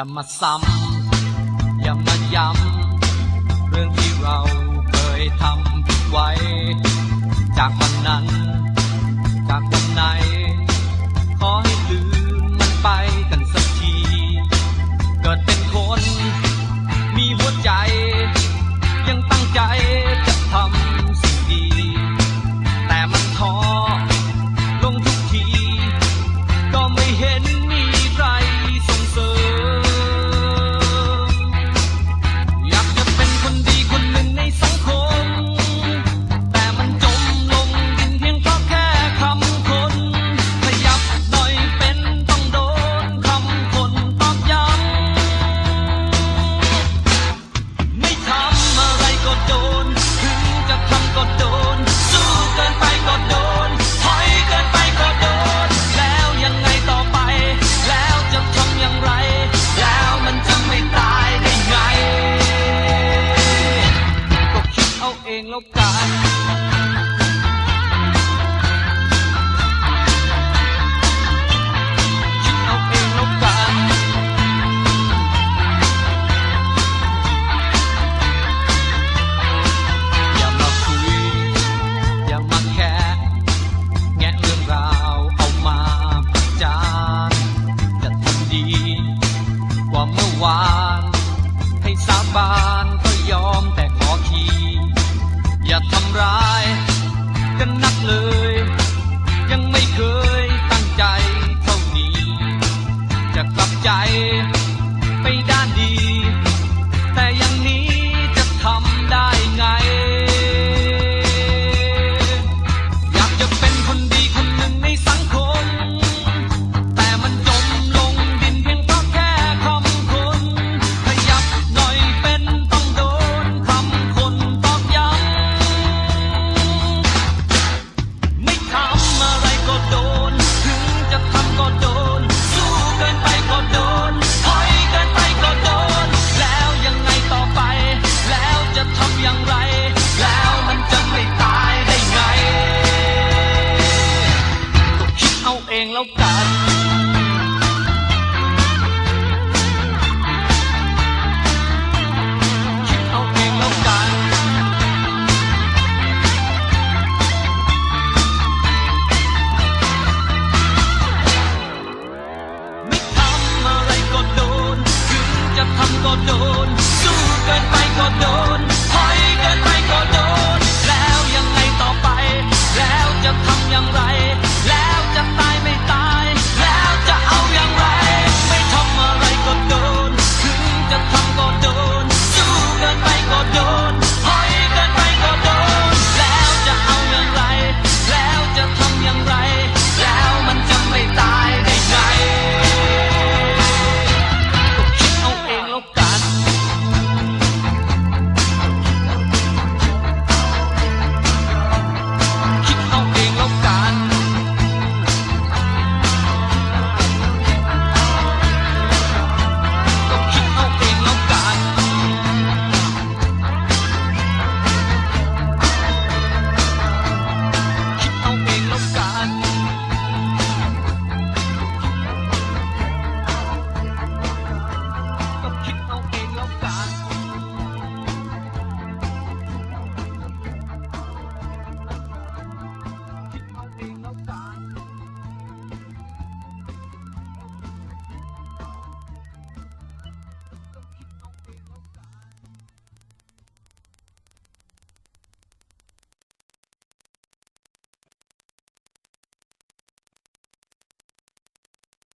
อย่ามาซ้ำอย่ามาย้ำเรื่องที่เราเคยทำผิดไว้ จากวันนั้น tá.